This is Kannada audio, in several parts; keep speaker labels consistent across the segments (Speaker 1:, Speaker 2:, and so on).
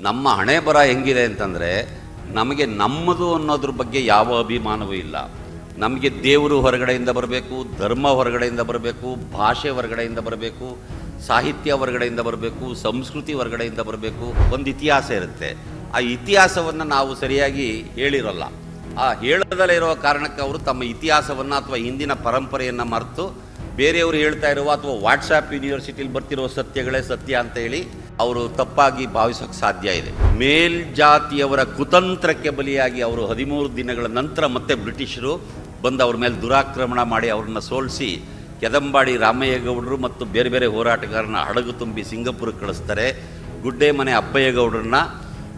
Speaker 1: ನಮ್ಮ ಹಣೆ ಬರ ಹೆಂಗಿದೆ ಅಂತಂದರೆ, ನಮಗೆ ನಮ್ಮದು ಅನ್ನೋದ್ರ ಬಗ್ಗೆ ಯಾವ ಅಭಿಮಾನವೂ ಇಲ್ಲ. ನಮಗೆ ದೇವರು ಹೊರಗಡೆಯಿಂದ ಬರಬೇಕು, ಧರ್ಮ ಹೊರಗಡೆಯಿಂದ ಬರಬೇಕು, ಭಾಷೆ ಹೊರಗಡೆಯಿಂದ ಬರಬೇಕು, ಸಾಹಿತ್ಯ ಹೊರಗಡೆಯಿಂದ ಬರಬೇಕು, ಸಂಸ್ಕೃತಿ ಹೊರಗಡೆಯಿಂದ ಬರಬೇಕು, ಒಂದು ಇತಿಹಾಸ ಇರುತ್ತೆ. ಆ ಇತಿಹಾಸವನ್ನು ನಾವು ಸರಿಯಾಗಿ ಹೇಳಿರಲ್ಲ. ಆ ಹೇಳದಲ್ಲೇ ಇರೋ ಕಾರಣಕ್ಕೆ ಅವರು ತಮ್ಮ ಇತಿಹಾಸವನ್ನು ಅಥವಾ ಹಿಂದಿನ ಪರಂಪರೆಯನ್ನು ಮರೆತು ಬೇರೆಯವರು ಹೇಳ್ತಾ ಇರುವ ಅಥವಾ ವಾಟ್ಸಾಪ್ ಯೂನಿವರ್ಸಿಟಿಲಿ ಬರ್ತಿರೋ ಸತ್ಯಗಳೇ ಸತ್ಯ ಅಂತ ಹೇಳಿ ಅವರು ತಪ್ಪಾಗಿ ಭಾವಿಸೋಕೆ ಸಾಧ್ಯ ಇದೆ. ಮೇಲ್ಜಾತಿಯವರ ಕುತಂತ್ರಕ್ಕೆ ಬಲಿಯಾಗಿ ಅವರು ಹದಿಮೂರು ದಿನಗಳ ನಂತರ ಮತ್ತೆ ಬ್ರಿಟಿಷರು ಬಂದು ಅವ್ರ ಮೇಲೆ ದುರಾಕ್ರಮಣ ಮಾಡಿ ಅವ್ರನ್ನ ಸೋಲಿಸಿ ಕೆದಂಬಾಡಿ ರಾಮಯ್ಯಗೌಡರು ಮತ್ತು ಬೇರೆ ಬೇರೆ ಹೋರಾಟಗಾರನ ಹಡಗು ತುಂಬಿ ಸಿಂಗಪುರಕ್ಕೆ ಕಳಿಸ್ತಾರೆ. ಗುಡ್ಡೆ ಮನೆ ಅಪ್ಪಯ್ಯಗೌಡರನ್ನ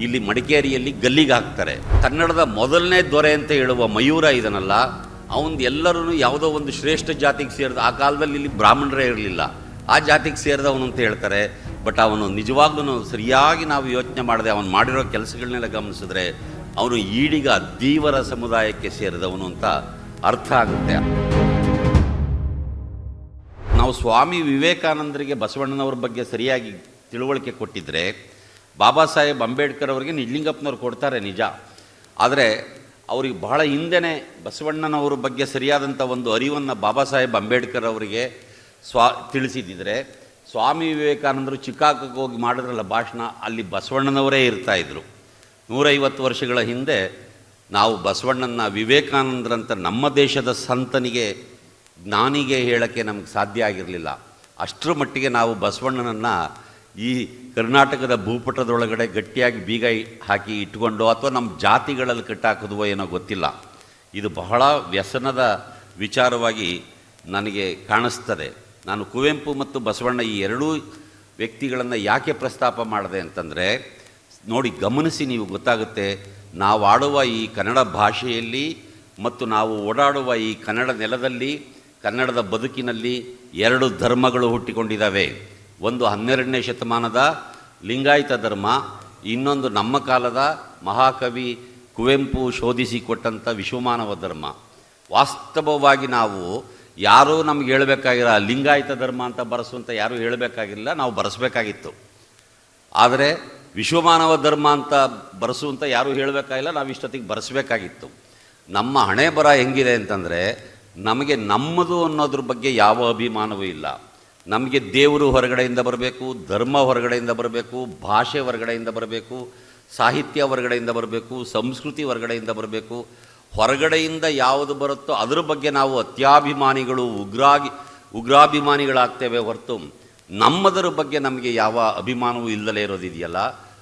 Speaker 1: ಇಲ್ಲಿ ಮಡಿಕೇರಿಯಲ್ಲಿ ಗಲ್ಲಿಗೆ ಹಾಕ್ತಾರೆ. ಕನ್ನಡದ ಮೊದಲನೇ ದೊರೆ ಅಂತ ಹೇಳುವ ಮಯೂರ ಇದನ್ನಲ್ಲ ಅವನು ಎಲ್ಲರೂ ಯಾವುದೋ ಒಂದು ಶ್ರೇಷ್ಠ ಜಾತಿಗೆ ಸೇರಿದ, ಆ ಕಾಲದಲ್ಲಿ ಇಲ್ಲಿ ಬ್ರಾಹ್ಮಣರೇ ಇರಲಿಲ್ಲ. ಆ ಜಾತಿಗೆ ಸೇರಿದವನು ಅಂತ ಹೇಳ್ತಾರೆ. ಬಟ್ ಅವನು ನಿಜವಾಗ್ಲೂ ಸರಿಯಾಗಿ ನಾವು ಯೋಚನೆ ಮಾಡದೆ ಅವನು ಮಾಡಿರೋ ಕೆಲಸಗಳನ್ನೆಲ್ಲ ಗಮನಿಸಿದ್ರೆ ಅವನು ಈಡಿಗ ದೀವರ ಸಮುದಾಯಕ್ಕೆ ಸೇರಿದವನು ಅಂತ ಅರ್ಥ ಆಗುತ್ತೆ. ನಾವು ಸ್ವಾಮಿ ವಿವೇಕಾನಂದರಿಗೆ ಬಸವಣ್ಣನವ್ರ ಬಗ್ಗೆ ಸರಿಯಾಗಿ ತಿಳುವಳಿಕೆ ಕೊಟ್ಟಿದ್ರೆ ಬಾಬಾ ಸಾಹೇಬ್ ಅಂಬೇಡ್ಕರ್ ಅವರಿಗೆ ನಿಜಲಿಂಗಪ್ಪನವ್ರು ಕೊಡ್ತಾರೆ ನಿಜ. ಆದರೆ ಅವ್ರಿಗೆ ಬಹಳ ಹಿಂದೆನೇ ಬಸವಣ್ಣನವ್ರ ಬಗ್ಗೆ ಸರಿಯಾದಂಥ ಒಂದು ಅರಿವನ್ನು ಬಾಬಾ ಸಾಹೇಬ್ ಅಂಬೇಡ್ಕರ್ ಅವರಿಗೆ ಸ್ವಾ ತಿಳಿಸಿದ್ದಿದ್ರೆ ಸ್ವಾಮಿ ವಿವೇಕಾನಂದರು ಚಿಕಾಗೋಗೆ ಹೋಗಿ ಮಾಡಿದ್ರಲ್ಲ ಭಾಷಣ, ಅಲ್ಲಿ ಬಸವಣ್ಣನವರೇ ಇರ್ತಾಯಿದ್ರು ನೂರೈವತ್ತು ವರ್ಷಗಳ ಹಿಂದೆ ನಾವು ಬಸವಣ್ಣನ ವಿವೇಕಾನಂದರಂತ ನಮ್ಮ ದೇಶದ ಸಂತನಿಗೆ, ಜ್ಞಾನಿಗೆ ಹೇಳೋಕ್ಕೆ ನಮಗೆ ಸಾಧ್ಯ ಆಗಿರಲಿಲ್ಲ. ಅಷ್ಟರ ಮಟ್ಟಿಗೆ ನಾವು ಬಸವಣ್ಣನನ್ನು ಈ ಕರ್ನಾಟಕದ ಭೂಪಟದೊಳಗಡೆ ಗಟ್ಟಿಯಾಗಿ ಬೀಗ ಹಾಕಿ ಇಟ್ಕೊಂಡು ಅಥವಾ ನಮ್ಮ ಜಾತಿಗಳಲ್ಲಿ ಕಟ್ಟಾಕೋದುವೋ ಏನೋ ಗೊತ್ತಿಲ್ಲ. ಇದು ಬಹಳ ವ್ಯಸನದ ವಿಚಾರವಾಗಿ ನನಗೆ ಕಾಣಿಸ್ತದೆ. ನಾನು ಕುವೆಂಪು ಮತ್ತು ಬಸವಣ್ಣ ಈ ಎರಡೂ ವ್ಯಕ್ತಿಗಳನ್ನು ಯಾಕೆ ಪ್ರಸ್ತಾಪ ಮಾಡಿದೆ ಅಂತಂದರೆ, ನೋಡಿ ಗಮನಿಸಿ ನೀವು ಗೊತ್ತಾಗುತ್ತೆ, ನಾವು ಆಡುವ ಈ ಕನ್ನಡ ಭಾಷೆಯಲ್ಲಿ ಮತ್ತು ನಾವು ಓಡಾಡುವ ಈ ಕನ್ನಡ ನೆಲದಲ್ಲಿ, ಕನ್ನಡದ ಬದುಕಿನಲ್ಲಿ ಎರಡು ಧರ್ಮಗಳು ಹುಟ್ಟಿಕೊಂಡಿದ್ದಾವೆ. ಒಂದು ಹನ್ನೆರಡನೇ ಶತಮಾನದ ಲಿಂಗಾಯತ ಧರ್ಮ, ಇನ್ನೊಂದು ನಮ್ಮ ಕಾಲದ ಮಹಾಕವಿ ಕುವೆಂಪು ಶೋಧಿಸಿ ಕೊಟ್ಟಂಥ ವಿಶ್ವಮಾನವ ಧರ್ಮ. ವಾಸ್ತವವಾಗಿ ನಾವು ಯಾರೂ ನಮ್ಗೆ ಹೇಳಬೇಕಾಗಿಲ್ಲ ಲಿಂಗಾಯತ ಧರ್ಮ ಅಂತ ಬರೆಸುವಂತ ಯಾರೂ ಹೇಳಬೇಕಾಗಿಲ್ಲ, ನಾವು ಬರೆಸಬೇಕಾಗಿತ್ತು. ಆದರೆ ವಿಶ್ವಮಾನವ ಧರ್ಮ ಅಂತ ಬರೆಸುವಂತ ಯಾರೂ ಹೇಳಬೇಕಾಗಿಲ್ಲ, ನಾವು ಇಷ್ಟೊತ್ತಿಗೆ ಬರೆಸಬೇಕಾಗಿತ್ತು. ನಮ್ಮ ಹಣೆ ಬರ ಹೆಂಗಿದೆ ಅಂತಂದರೆ, ನಮಗೆ ನಮ್ಮದು ಅನ್ನೋದ್ರ ಬಗ್ಗೆ ಯಾವ ಅಭಿಮಾನವೂ ಇಲ್ಲ. ನಮಗೆ ದೇವರು ಹೊರಗಡೆಯಿಂದ ಬರಬೇಕು, ಧರ್ಮ ಹೊರಗಡೆಯಿಂದ ಬರಬೇಕು, ಭಾಷೆ ಹೊರಗಡೆಯಿಂದ ಬರಬೇಕು, ಸಾಹಿತ್ಯ ಹೊರಗಡೆಯಿಂದ ಬರಬೇಕು, ಸಂಸ್ಕೃತಿ ಹೊರಗಡೆಯಿಂದ ಬರಬೇಕು. ಹೊರಗಡೆಯಿಂದ ಯಾವುದು ಬರುತ್ತೋ ಅದರ ಬಗ್ಗೆ ನಾವು ಅತ್ಯಾಭಿಮಾನಿಗಳು ಉಗ್ರಾಗಿ, ಉಗ್ರಾಭಿಮಾನಿಗಳಾಗ್ತೇವೆ ಹೊರತು ನಮ್ಮದರ ಬಗ್ಗೆ ನಮಗೆ ಯಾವ ಅಭಿಮಾನವೂ ಇಲ್ಲದಲೇ ಇರೋದಿದೆಯಲ್ಲ?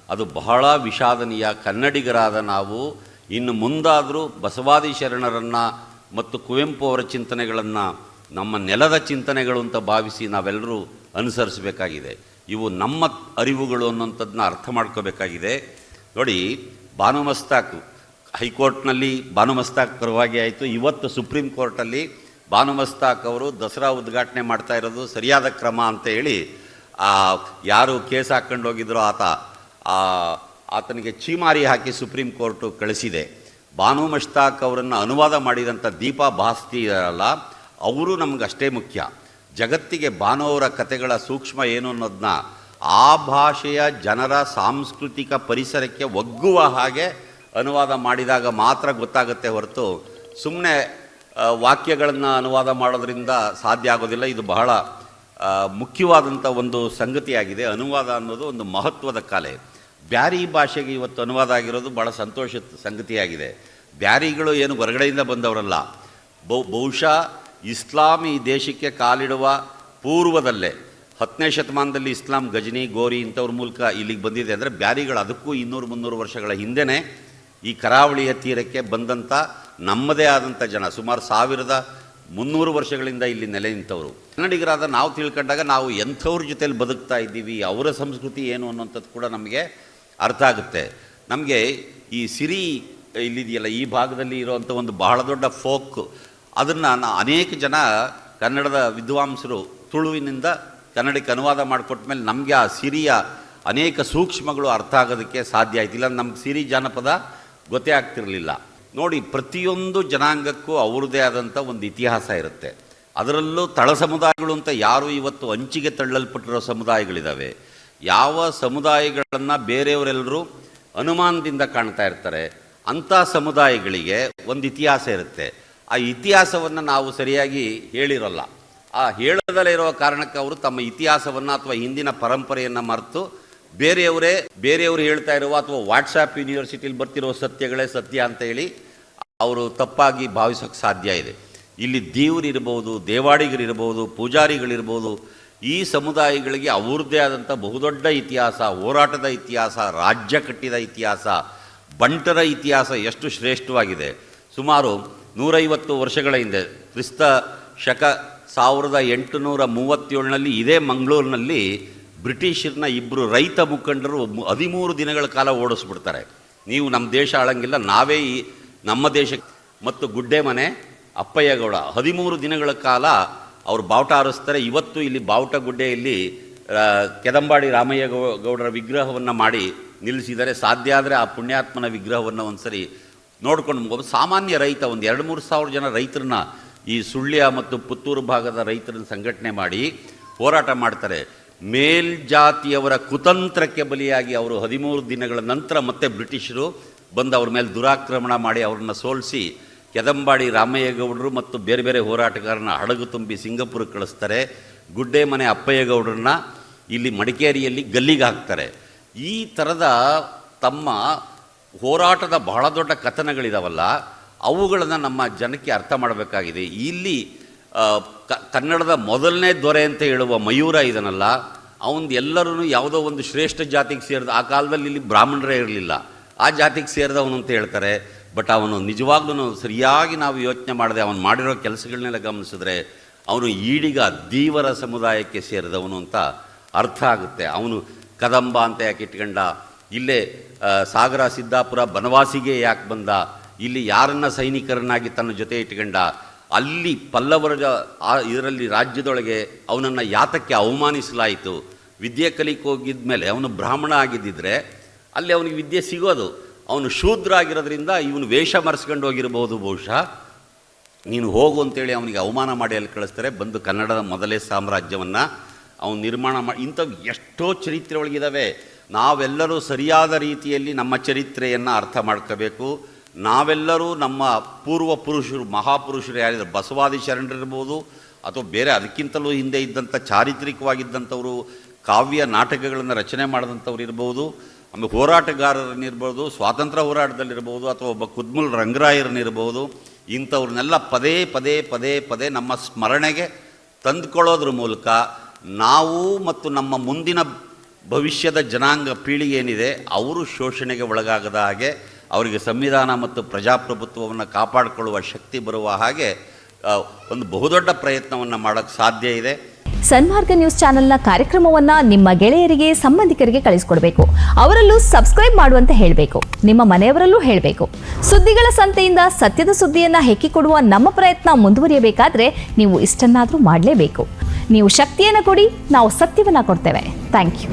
Speaker 1: ಅದು ಬಹಳ ವಿಷಾದನೀಯ. ಕನ್ನಡಿಗರಾದ ನಾವು ಇನ್ನು ಮುಂದಾದರೂ ಬಸವಾದಿ ಶರಣರನ್ನು ಮತ್ತು ಕುವೆಂಪು ಅವರ ಚಿಂತನೆಗಳನ್ನು ನಮ್ಮ ನೆಲದ ಚಿಂತನೆಗಳು ಅಂತ ಭಾವಿಸಿ ನಾವೆಲ್ಲರೂ ಅನುಸರಿಸಬೇಕಾಗಿದೆ. ಇವು ನಮ್ಮ ಅರಿವುಗಳು ಅನ್ನೋಂಥದ್ದನ್ನ ಅರ್ಥ ಮಾಡ್ಕೋಬೇಕಾಗಿದೆ. ನೋಡಿ ಬಾನು ಮಸ್ತಾಕ್ ಹೈಕೋರ್ಟ್ನಲ್ಲಿ ಭಾನುಮಸ್ತಾಕ್ ಪರವಾಗಿ ಆಯಿತು. ಇವತ್ತು ಸುಪ್ರೀಂ ಕೋರ್ಟಲ್ಲಿ ಭಾನುಮಸ್ತಾಕ್ ಅವರು ದಸರಾ ಉದ್ಘಾಟನೆ ಮಾಡ್ತಾ ಇರೋದು ಸರಿಯಾದ ಕ್ರಮ ಅಂತ ಹೇಳಿ ಯಾರು ಕೇಸ್ ಹಾಕ್ಕೊಂಡು ಹೋಗಿದ್ರೋ ಆತ ಆತನಿಗೆ ಚೀಮಾರಿ ಹಾಕಿ ಸುಪ್ರೀಂ ಕೋರ್ಟು ಕಳಿಸಿದೆ. ಭಾನು ಮಸ್ತಾಕ್ ಅವರನ್ನು ಅನುವಾದ ಮಾಡಿದಂಥ ದೀಪಾ ಭಾಸ್ತಿ ಇದಾರಲ್ಲ ಅವರು ನಮ್ಗೆ ಅಷ್ಟೇ ಮುಖ್ಯ. ಜಗತ್ತಿಗೆ ಭಾನು ಅವರ ಕಥೆಗಳ ಸೂಕ್ಷ್ಮ ಏನು ಅನ್ನೋದನ್ನ ಆ ಭಾಷೆಯ ಜನರ ಸಾಂಸ್ಕೃತಿಕ ಪರಿಸರಕ್ಕೆ ಒಗ್ಗುವ ಹಾಗೆ ಅನುವಾದ ಮಾಡಿದಾಗ ಮಾತ್ರ ಗೊತ್ತಾಗುತ್ತೆ ಹೊರತು ಸುಮ್ಮನೆ ವಾಕ್ಯಗಳನ್ನು ಅನುವಾದ ಮಾಡೋದರಿಂದ ಸಾಧ್ಯ ಆಗೋದಿಲ್ಲ. ಇದು ಬಹಳ ಮುಖ್ಯವಾದಂಥ ಒಂದು ಸಂಗತಿಯಾಗಿದೆ. ಅನುವಾದ ಅನ್ನೋದು ಒಂದು ಮಹತ್ವದ ಕಲೆ. ಬ್ಯಾರಿ ಭಾಷೆಗೆ ಇವತ್ತು ಅನುವಾದ ಆಗಿರೋದು ಭಾಳ ಸಂತೋಷದ ಸಂಗತಿಯಾಗಿದೆ. ಬ್ಯಾರಿಗಳು ಏನು ಹೊರಗಡೆಯಿಂದ ಬಂದವರಲ್ಲ. ಬಹು ಬಹುಶಃ ಇಸ್ಲಾಂ ಈ ದೇಶಕ್ಕೆ ಕಾಲಿಡುವ ಪೂರ್ವದಲ್ಲೇ, ಹತ್ತನೇ ಶತಮಾನದಲ್ಲಿ ಇಸ್ಲಾಂ ಗಜನಿ, ಗೋರಿ ಇಂಥವ್ರ ಮೂಲಕ ಇಲ್ಲಿಗೆ ಬಂದಿದೆ. ಅಂದರೆ ಬ್ಯಾರಿಗಳು ಅದಕ್ಕೂ ಇನ್ನೂರು ಮುನ್ನೂರು ವರ್ಷಗಳ ಹಿಂದೆನೇ ಈ ಕರಾವಳಿಯ ತೀರಕ್ಕೆ ಬಂದಂಥ ನಮ್ಮದೇ ಆದಂಥ ಜನ, ಸುಮಾರು ಸಾವಿರದ ಮುನ್ನೂರು ವರ್ಷಗಳಿಂದ ಇಲ್ಲಿ ನೆಲೆ ನಿಂತವರು. ಕನ್ನಡಿಗರಾದ ನಾವು ತಿಳ್ಕೊಂಡಾಗ ನಾವು ಎಂಥವ್ರ ಜೊತೆಲಿ ಬದುಕ್ತಾ ಇದ್ದೀವಿ, ಅವರ ಸಂಸ್ಕೃತಿ ಏನು ಅನ್ನೋಂಥದ್ದು ಕೂಡ ನಮಗೆ ಅರ್ಥ ಆಗುತ್ತೆ. ನಮಗೆ ಈ ಸಿರಿ ಇಲ್ಲಿದೆಯಲ್ಲ, ಈ ಭಾಗದಲ್ಲಿ ಇರೋವಂಥ ಒಂದು ಬಹಳ ದೊಡ್ಡ ಫೋಕ್, ಅದನ್ನು ಅನೇಕ ಜನ ಕನ್ನಡದ ವಿದ್ವಾಂಸರು ತುಳುವಿನಿಂದ ಕನ್ನಡಕ್ಕೆ ಅನುವಾದ ಮಾಡಿಕೊಟ್ಟ ಮೇಲೆ ನಮಗೆ ಆ ಸಿರಿಯ ಅನೇಕ ಸೂಕ್ಷ್ಮಗಳು ಅರ್ಥ ಆಗೋದಕ್ಕೆ ಸಾಧ್ಯ ಆಯ್ತು. ಇಲ್ಲ ನಮ್ಮ ಸಿರಿ ಜಾನಪದ ಗೊತ್ತೇ ಆಗ್ತಿರಲಿಲ್ಲ. ನೋಡಿ, ಪ್ರತಿಯೊಂದು ಜನಾಂಗಕ್ಕೂ ಅವ್ರದ್ದೇ ಆದಂಥ ಒಂದು ಇತಿಹಾಸ ಇರುತ್ತೆ. ಅದರಲ್ಲೂ ತಳ ಸಮುದಾಯಗಳು ಅಂತ ಯಾರು ಇವತ್ತು ಅಂಚಿಗೆ ತಳ್ಳಲ್ಪಟ್ಟಿರೋ ಸಮುದಾಯಗಳಿದ್ದಾವೆ ಯಾವ ಸಮುದಾಯಗಳನ್ನು ಬೇರೆಯವರೆಲ್ಲರೂ ಅನುಮಾನದಿಂದ ಕಾಣ್ತಾ ಇರ್ತಾರೆ. ಅಂಥ ಸಮುದಾಯಗಳಿಗೆ ಒಂದು ಇತಿಹಾಸ ಇರುತ್ತೆ. ಆ ಇತಿಹಾಸವನ್ನು ನಾವು ಸರಿಯಾಗಿ ಹೇಳಿರಲ್ಲ. ಆ ಹೇಳದಲ್ಲೇ ಇರೋ ಕಾರಣಕ್ಕೆ ಅವರು ತಮ್ಮ ಇತಿಹಾಸವನ್ನು ಅಥವಾ ಹಿಂದಿನ ಪರಂಪರೆಯನ್ನು ಮರೆತು ಬೇರೆಯವರೇ, ಬೇರೆಯವರು ಹೇಳ್ತಾ ಇರುವ ಅಥವಾ ವಾಟ್ಸಾಪ್ ಯೂನಿವರ್ಸಿಟಿಲಿ ಬರ್ತಿರೋ ಸತ್ಯಗಳೇ ಸತ್ಯ ಅಂತ ಹೇಳಿ ಅವರು ತಪ್ಪಾಗಿ ಭಾವಿಸೋಕ್ಕೆ ಸಾಧ್ಯ ಇದೆ. ಇಲ್ಲಿ ದೇವರಿರ್ಬೋದು ದೇವಾಡಿಗರಿರ್ಬೋದು ಪೂಜಾರಿಗಳಿರ್ಬೋದು ಈ ಸಮುದಾಯಗಳಿಗೆ ಅವ್ರದ್ದೇ ಆದಂಥ ಬಹುದೊಡ್ಡ ಇತಿಹಾಸ, ಹೋರಾಟದ ಇತಿಹಾಸ, ರಾಜ್ಯ ಕಟ್ಟಿದ ಇತಿಹಾಸ, ಬಂಟರ ಇತಿಹಾಸ ಎಷ್ಟು ಶ್ರೇಷ್ಠವಾಗಿದೆ. ಸುಮಾರು ನೂರೈವತ್ತು ವರ್ಷಗಳ ಹಿಂದೆ ಕ್ರಿಸ್ತ ಶಕ ಸಾವಿರದ ಎಂಟುನೂರ ಮೂವತ್ತೇಳರಲ್ಲಿ ಇದೇ ಮಂಗಳೂರಿನಲ್ಲಿ ಬ್ರಿಟಿಷರ್ನ ಇಬ್ಬರು ರೈತ ಮುಖಂಡರು ಹದಿಮೂರು ದಿನಗಳ ಕಾಲ ಓಡಿಸ್ಬಿಡ್ತಾರೆ. ನೀವು ನಮ್ಮ ದೇಶ ಆಳಂಗಿಲ್ಲ, ನಾವೇ ಈ ನಮ್ಮ ದೇಶಕ್ಕೆ ಮತ್ತು ಗುಡ್ಡೆ ಮನೆ, ಅಪ್ಪಯ್ಯಗೌಡ ಹದಿಮೂರು ದಿನಗಳ ಕಾಲ ಅವರು ಬಾವುಟ ಹಾರಿಸ್ತಾರೆ ಇವತ್ತು ಇಲ್ಲಿ ಬಾವುಟ ಗುಡ್ಡೆಯಲ್ಲಿ ಕೆದಂಬಾಡಿ ರಾಮಯ್ಯ ಗೌಡರ ವಿಗ್ರಹವನ್ನು ಮಾಡಿ ನಿಲ್ಲಿಸಿದರೆ ಸಾಧ್ಯ ಆದರೆ ಆ ಪುಣ್ಯಾತ್ಮನ ವಿಗ್ರಹವನ್ನು ಒಂದ್ಸರಿ ನೋಡ್ಕೊಂಡು ಮುಗೋದು ಸಾಮಾನ್ಯ ರೈತ ಒಂದು ಎರಡು ಮೂರು ಸಾವಿರ ಜನ ರೈತರನ್ನ ಈ ಸುಳ್ಯ ಮತ್ತು ಪುತ್ತೂರು ಭಾಗದ ರೈತರನ್ನ ಸಂಘಟನೆ ಮಾಡಿ ಹೋರಾಟ ಮಾಡ್ತಾರೆ. ಮೇಲ್ಜಾತಿಯವರ ಕುತಂತ್ರಕ್ಕೆ ಬಲಿಯಾಗಿ ಅವರು ಹದಿಮೂರು ದಿನಗಳ ನಂತರ ಮತ್ತೆ ಬ್ರಿಟಿಷರು ಬಂದು ಅವ್ರ ಮೇಲೆ ದುರಾಕ್ರಮಣ ಮಾಡಿ ಅವ್ರನ್ನ ಸೋಲಿಸಿ ಕೆದಂಬಾಡಿ ರಾಮಯ್ಯಗೌಡರು ಮತ್ತು ಬೇರೆ ಬೇರೆ ಹೋರಾಟಗಾರನ ಹಡಗು ತುಂಬಿ ಸಿಂಗಪುರಕ್ಕೆ ಕಳಿಸ್ತಾರೆ. ಗುಡ್ಡೆ ಮನೆ ಅಪ್ಪಯ್ಯಗೌಡರನ್ನ ಇಲ್ಲಿ ಮಡಿಕೇರಿಯಲ್ಲಿ ಗಲ್ಲಿಗೆ ಹಾಕ್ತಾರೆ. ಈ ಥರದ ತಮ್ಮ ಹೋರಾಟದ ಬಹಳ ದೊಡ್ಡ ಕಥನಗಳಿದಾವಲ್ಲ, ಅವುಗಳನ್ನು ನಮ್ಮ ಜನಕ್ಕೆ ಅರ್ಥ ಮಾಡಬೇಕಾಗಿದೆ. ಇಲ್ಲಿ ಕನ್ನಡದ ಮೊದಲನೇ ದೊರೆ ಅಂತ ಹೇಳುವ ಮಯೂರ ಇದನ್ನಲ್ಲ ಅವನು ಎಲ್ಲರೂ ಯಾವುದೋ ಒಂದು ಶ್ರೇಷ್ಠ ಜಾತಿಗೆ ಸೇರಿದ, ಆ ಕಾಲದಲ್ಲಿ ಇಲ್ಲಿ ಬ್ರಾಹ್ಮಣರೇ ಇರಲಿಲ್ಲ. ಆ ಜಾತಿಗೆ ಸೇರಿದವನು ಅಂತ ಹೇಳ್ತಾರೆ, ಬಟ್ ಅವನು ನಿಜವಾಗ್ಲೂ ಸರಿಯಾಗಿ ನಾವು ಯೋಚನೆ ಮಾಡದೆ ಅವನು ಮಾಡಿರೋ ಕೆಲಸಗಳನ್ನೆಲ್ಲ ಗಮನಿಸಿದ್ರೆ, ಅವನು ಈಡಿಗ ದೀವರ ಸಮುದಾಯಕ್ಕೆ ಸೇರಿದವನು ಅಂತ ಅರ್ಥ ಆಗುತ್ತೆ. ಅವನು ಕದಂಬ ಅಂತ ಯಾಕೆ ಇಟ್ಕೊಂಡ, ಇಲ್ಲೇ ಸಾಗರ, ಸಿದ್ದಾಪುರ, ಬನವಾಸಿಗೆ ಯಾಕೆ ಬಂದ, ಇಲ್ಲಿ ಯಾರನ್ನ ಸೈನಿಕರನ್ನಾಗಿ ತನ್ನ ಜೊತೆ ಇಟ್ಕೊಂಡ ಅಲ್ಲಿ ಪಲ್ಲವರ ಇದರಲ್ಲಿ ರಾಜ್ಯದೊಳಗೆ ಅವನನ್ನು ಯಾತಕ್ಕೆ ಅವಮಾನಿಸಲಾಯಿತು. ವಿದ್ಯೆ ಕಲಿಕೆ ಹೋಗಿದ ಮೇಲೆ ಅವನು ಬ್ರಾಹ್ಮಣ ಆಗಿದ್ದಿದ್ರೆ ಅಲ್ಲಿ ಅವನಿಗೆ ವಿದ್ಯೆ ಸಿಗೋದು. ಅವನು ಶೂದ್ರ ಆಗಿರೋದ್ರಿಂದ ಇವನು ವೇಷ ಮರೆಸ್ಕೊಂಡು ಹೋಗಿರ್ಬೋದು ಬಹುಶಃ. ನೀನು ಹೋಗು ಅಂತೇಳಿ ಅವನಿಗೆ ಅವಮಾನ ಮಾಡಿ ಅಲ್ಲಿ ಕಳಿಸ್ತಾರೆ. ಬಂದು ಕನ್ನಡದ ಮೊದಲೇ ಸಾಮ್ರಾಜ್ಯವನ್ನು ಅವನು ನಿರ್ಮಾಣ ಮಾಡಿ ಇಂಥವು ಎಷ್ಟೋ ಚರಿತ್ರೆ ಒಳಗಿದ್ದಾವೆ ನಾವೆಲ್ಲರೂ ಸರಿಯಾದ ರೀತಿಯಲ್ಲಿ ನಮ್ಮ ಚರಿತ್ರೆಯನ್ನು ಅರ್ಥ ಮಾಡ್ಕೋಬೇಕು. ನಾವೆಲ್ಲರೂ ನಮ್ಮ ಪೂರ್ವ ಪುರುಷರು ಮಹಾಪುರುಷರು ಯಾರಿದ್ರು ಬಸವಾದಿ ಶರಣರಿರ್ಬೋದು ಅಥವಾ ಬೇರೆ ಅದಕ್ಕಿಂತಲೂ ಹಿಂದೆ ಇದ್ದಂಥ ಚಾರಿತ್ರಿಕವಾಗಿದ್ದಂಥವರು, ಕಾವ್ಯ ನಾಟಕಗಳನ್ನು ರಚನೆ ಮಾಡಿದಂಥವ್ರು ಇರ್ಬೋದು, ಆಮೇಲೆ ಹೋರಾಟಗಾರರನ್ನಿರ್ಬೋದು ಸ್ವಾತಂತ್ರ್ಯ ಹೋರಾಟದಲ್ಲಿರ್ಬೋದು, ಅಥವಾ ಒಬ್ಬ ಕುದ್ಮುಲ್ ರಂಗರಾಯರನ್ನಿರ್ಬೋದು ಇಂಥವ್ರನ್ನೆಲ್ಲ ಪದೇ ಪದೇ ಪದೇ ಪದೇ ನಮ್ಮ ಸ್ಮರಣೆಗೆ ತಂದುಕೊಳ್ಳೋದ್ರ ಮೂಲಕ ನಾವು ಮತ್ತು ನಮ್ಮ ಮುಂದಿನ ಭವಿಷ್ಯದ ಜನಾಂಗ ಪೀಳಿಗೆ ಏನಿದೆ, ಅವರು ಶೋಷಣೆಗೆ ಒಳಗಾಗದ ಹಾಗೆ ಅವರಿಗೆ ಸಂವಿಧಾನ ಮತ್ತು ಪ್ರಜಾಪ್ರಭುತ್ವವನ್ನು ಕಾಪಾಡಿಕೊಳ್ಳುವ ಶಕ್ತಿ ಬರುವ ಹಾಗೆ ಒಂದು ಬಹುದೊಡ್ಡ ಪ್ರಯತ್ನವನ್ನು ಮಾಡೋಕ್ಕೆ ಸಾಧ್ಯ ಇದೆ.
Speaker 2: ಸನ್ಮಾರ್ಗ ನ್ಯೂಸ್ ಚಾನೆಲ್ನ ಕಾರ್ಯಕ್ರಮವನ್ನು ನಿಮ್ಮ ಗೆಳೆಯರಿಗೆ, ಸಂಬಂಧಿಕರಿಗೆ ಕಳಿಸ್ಕೊಡ್ಬೇಕು. ಅವರಲ್ಲೂ ಸಬ್ಸ್ಕ್ರೈಬ್ ಮಾಡುವಂತೆ ಹೇಳಬೇಕು. ನಿಮ್ಮ ಮನೆಯವರಲ್ಲೂ ಹೇಳಬೇಕು. ಸುದ್ದಿಗಳ ಸಂತೆಯಿಂದ ಸತ್ಯದ ಸುದ್ದಿಯನ್ನು ಹೆಕ್ಕಿಕೊಡುವ ನಮ್ಮ ಪ್ರಯತ್ನ ಮುಂದುವರಿಯಬೇಕಾದ್ರೆ ನೀವು ಇಷ್ಟನ್ನಾದರೂ ಮಾಡಲೇಬೇಕು. ನೀವು ಶಕ್ತಿಯನ್ನು ಕೊಡಿ, ನಾವು ಸತ್ಯವನ್ನು ಕೊಡ್ತೇವೆ. Thank you